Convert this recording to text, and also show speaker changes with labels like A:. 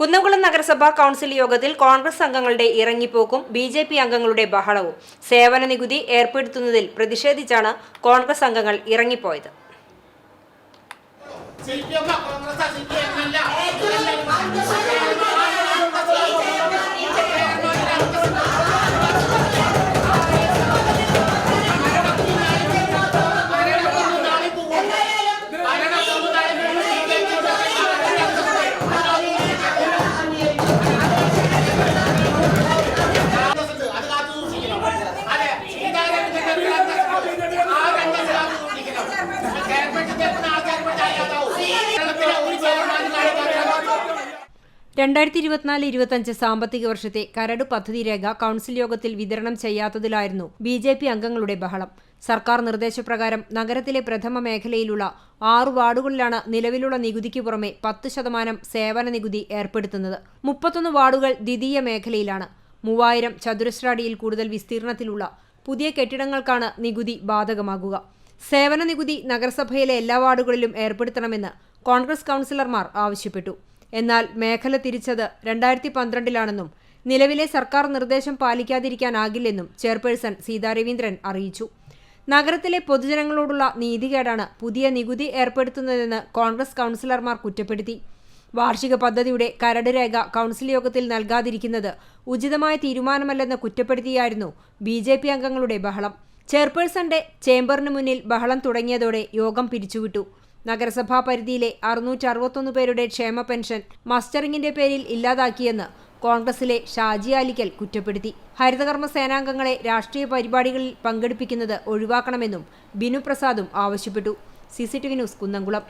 A: കുന്നംകുളം നഗരസഭാ കൗൺസിൽ യോഗത്തിൽ കോൺഗ്രസ് അംഗങ്ങളുടെ ഇറങ്ങിപ്പോക്കും ബി ജെ പി അംഗങ്ങളുടെ ബഹളവും. സേവന നികുതി ഏർപ്പെടുത്തുന്നതിൽ പ്രതിഷേധിച്ചാണ് കോൺഗ്രസ് അംഗങ്ങൾ ഇറങ്ങിപ്പോയത്. രണ്ടായിരത്തി ഇരുപത്തിനാല് ഇരുപത്തഞ്ച് സാമ്പത്തിക വർഷത്തെ കരട് പദ്ധതി രേഖ കൗൺസിൽ യോഗത്തിൽ വിതരണം ചെയ്യാത്തതിലായിരുന്നു ബി ജെ പി അംഗങ്ങളുടെ ബഹളം. സർക്കാർ നിർദ്ദേശപ്രകാരം നഗരത്തിലെ പ്രഥമ മേഖലയിലുള്ള ആറു വാർഡുകളിലാണ് നിലവിലുള്ള നികുതിക്ക് പുറമെ പത്ത് ശതമാനം സേവന നികുതി ഏർപ്പെടുത്തുന്നത്. മുപ്പത്തൊന്ന് വാർഡുകൾ ദ്വിതീയ മേഖലയിലാണ്. മൂവായിരം ചതുരശ്ര അടിയിൽ കൂടുതൽ വിസ്തീർണത്തിലുള്ള പുതിയ കെട്ടിടങ്ങൾക്കാണ് നികുതി ബാധകമാകുക. സേവന നികുതി നഗരസഭയിലെ എല്ലാ വാർഡുകളിലും ഏർപ്പെടുത്തണമെന്ന് കോൺഗ്രസ് കൗൺസിലർമാർ ആവശ്യപ്പെട്ടു. എന്നാൽ മേഖല തിരിച്ചത് രണ്ടായിരത്തി പന്ത്രണ്ടിലാണെന്നും നിലവിലെ സർക്കാർ നിർദ്ദേശം പാലിക്കാതിരിക്കാനാകില്ലെന്നും ചെയർപേഴ്സൺ സീതാ രവീന്ദ്രൻ അറിയിച്ചു. നഗരത്തിലെ പൊതുജനങ്ങളോടുള്ള നീതികേടാണ് പുതിയ നികുതി ഏർപ്പെടുത്തുന്നതെന്ന് കോൺഗ്രസ് കൗൺസിലർമാർ കുറ്റപ്പെടുത്തി. വാർഷിക പദ്ധതിയുടെ കരട് രേഖ കൗൺസിൽ യോഗത്തിൽ നൽകാതിരിക്കുന്നത് ഉചിതമായ തീരുമാനമല്ലെന്ന് കുറ്റപ്പെടുത്തിയായിരുന്നു ബി ജെ പി അംഗങ്ങളുടെ ബഹളം. ചെയർപേഴ്സന്റെ ചേംബറിന് മുന്നിൽ ബഹളം തുടങ്ങിയതോടെ യോഗം പിരിച്ചുവിട്ടു. നഗരസഭാ പരിധിയിലെ അറുന്നൂറ്റി അറുപത്തൊന്ന് പേരുടെ ക്ഷേമ പെൻഷൻ മസ്റ്ററിംഗിന്റെ പേരിൽ ഇല്ലാതാക്കിയെന്ന് കോൺഗ്രസിലെ ഷാജി അലിക്കൽ കുറ്റപ്പെടുത്തി. ഹരിതകർമ്മ സേനാംഗങ്ങളെ രാഷ്ട്രീയ പരിപാടികളിൽ പങ്കെടുപ്പിക്കുന്നത് ഒഴിവാക്കണമെന്നും ബിനു പ്രസാദും ആവശ്യപ്പെട്ടു. CCTV news Kunnamkulam.